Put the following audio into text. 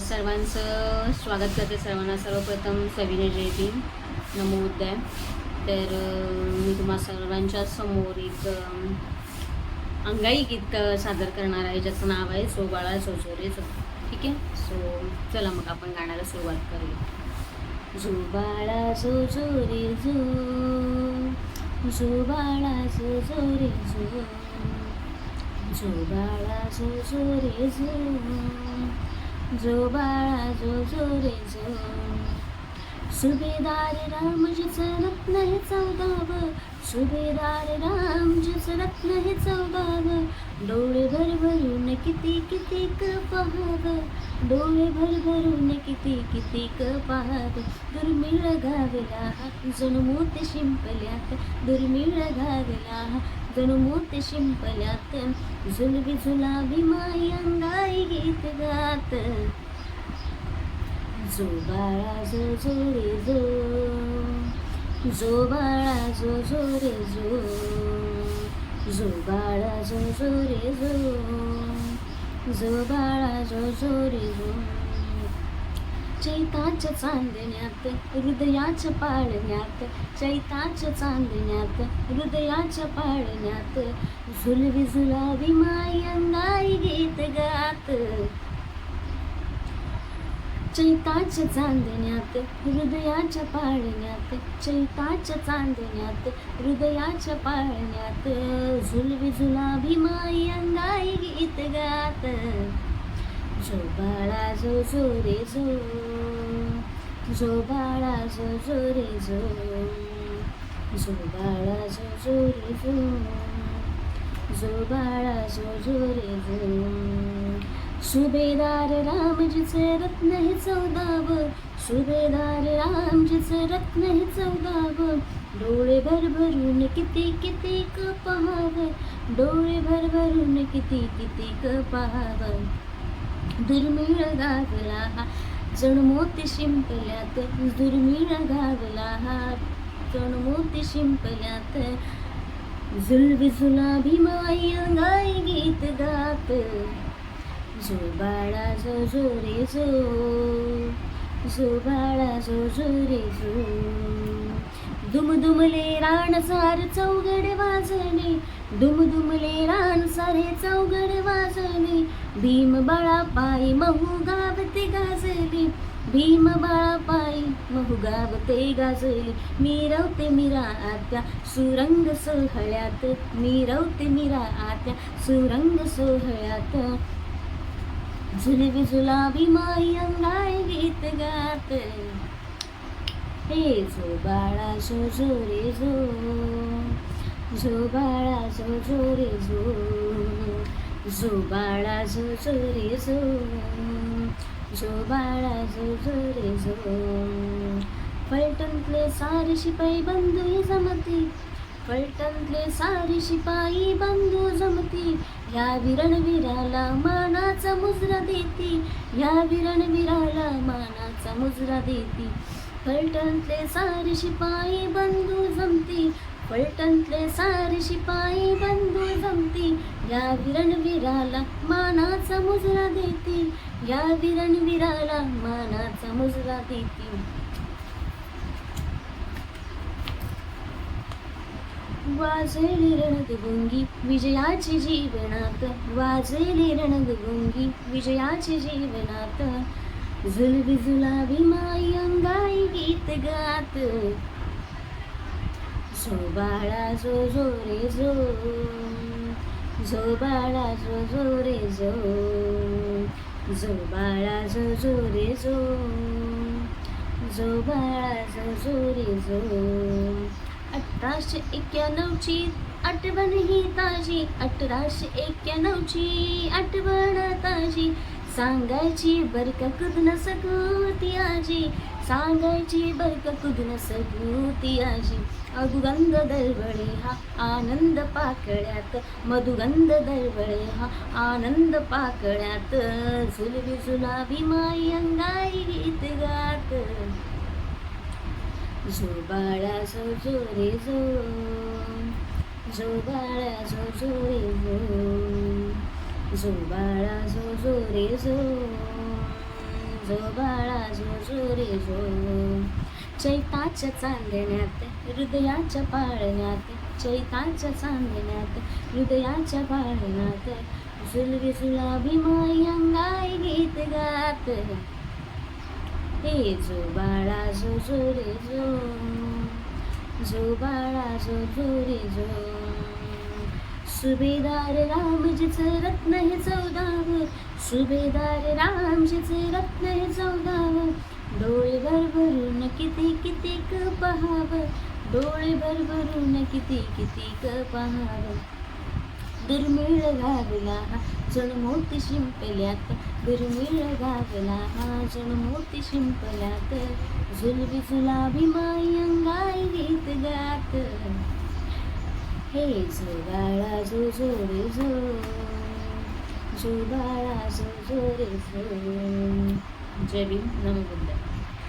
सर्वांचं स्वागत करते सर्वांना. सर्वप्रथम सविनय जयती नमो तर मी तुम्हा सर्वांच्या समोर एक अंगाई गीत सादर करणार आहे ज्याचं नाव आहे सोबाळा सोजोरे जो ठीक आहे? सो चला मग आपण गाण्याला सुरुवात करूया. जो बाळा जो झो रे झो जो बाळा झो जो जो जो बाळा जो जो रे जो सुभेदार रामजीचं रत्न हे चौदाव. सुभेदार रामजीचं रत्न हे चौदाव. डोळे भर भरून किती किती क पहाव. डोळे भर भरून किती किती क पाहाव. दुर्मिळ गावला जणू मोती शिंपल्यात. दुर्मिळ गावला जणू मोती शिंपल्यात. झुलबी झुलाबी माई अंगाई गीत गात. जो बाळा जो. जो रे जो. जो बाळा जो. जो रे जो. जो बाळा जो जो रे जो जो बाळा जो जो रे जो चैताच्या चांदण्यात हृदयाच्या पाळण्यात चैताच्या चांदण्यात हृदयाच्या पाळण्यात झुलवी झुलावी माई अंगाई गीत गात. चैताच्या चांदण्यात हृदयाच्या पाळण्यात चैताच्या चांदण्यात हृदयाच्या पाळण्यात झुलवी झुलाभी माई अंगाई गीत गात. जो बाळा जो जो रे जो जो बाळा जो जो रे जो जो बाळा जो जो रे जो जो बाळा जो जो रे जो. सुभेदार रामजीचे रत्न हे चौदाव. सुभेदार रामजीचे रत्न हे चौदाव. डोळे भर भरून किती किती क पहाव डोळे भर भरून किती किती क पहाव दुर्मिळ गावला हा. जण मोती शिंपल्यात दुर्मिळ गावला हा. जण मोती शिंपल्यात झुलबी झुलाभी गाय गीत गात. जो बाळा जो जो रे जो. जो बाळा जो जो रे जो. दुमदुमले रान सार चौघड वाजणे. दुमदुमले रान सारे चौघड वाजणे. भीम बाळा पायी महू गावते गाजली भीम बाळा पायी महू गावते गाजली मिरवते मिरा आत्या सुरंग सोहळ्यात. मिरवते मिरा आत्या सुरंग सोहळ्यात. झुलवी झुलावी माई अंगाई गीत गात. हे जो बाळा जो जो रे जो जो बाळा जो जो रे जो जो बाळा जो जो रे जो जो बाळा जो जो रे जो. फलटणतले सारे शिपाई बंधू जमती फलटणतले सारे शिपाई बंधू जमती. ह्या विरणवीराला मानाचा मुजरा देती. ह्या विरणवीराला मानाचा मुजरा देती. फलटणतले सारे शिपाई बंधू जमती. फलटणतले सारे शिपाई बंधू जमती. या विरणवीराला मानाचा मुजरा देती. या विरणवीराला मानाचा मुजरा देती. वाजली रणगुंगी विजयाची जीवनात. वाजली रणगुंगी विजयाची जीवनात. झुलवी झुलावी माई अंगाई गीत गात. जो बाळा जो जो रे जो जो बाळा जो जो रे जो जो बाळा जो जो रे जो जो बाळा जो जो रे जो अठराशे एक्क्याण्णवची आठवण ही ताजी अठराशे एक्क्याण्णवची आठवण ताजी. सांगायची बरका कुदन सगुती आजी सांगायची बरका कुदन सगुती आजी. अगुगंध दरवळे हा आनंद पाकळ्यात मधुगंध दरवळे हा आनंद पाकळ्यात. झुलवी झुलावी माई अंगाई गीत गात. जो बाळा जो जो रे जो जो बाळा जो जो रे जो जो बाळा जो जो रे जो जो बाळा जो जो रे जो. चैताच्या चांदण्यात हृदयाच्या पाळण्यात चैताच्या चांदण्यात हृदयाच्या पाळण्यात झुलवी जुलाबी अंगाई गीत गात. हे जो बाळा जो जो रे जो जो बाळा जो जो रे जो. सुभेदार रामजीचं रत्न हे चौदाव सुभेदार रामजीचं रत्न हे चौदाव. डोळे भरभरून किती कितीक पहावं डोळे भरभरून किती कितीक पहावं. दुर्मिळ गावला जण मोती शिंपल्यात. दुर्मिळ गावला हा जण मोती शिंपल्यात. झुलबी झुलाबी माई अंगाई गीत गात. हे जो बाळा जो जोरे जो. जो बाळा जो जोरे जो. जय भीम. नमो बुद्ध.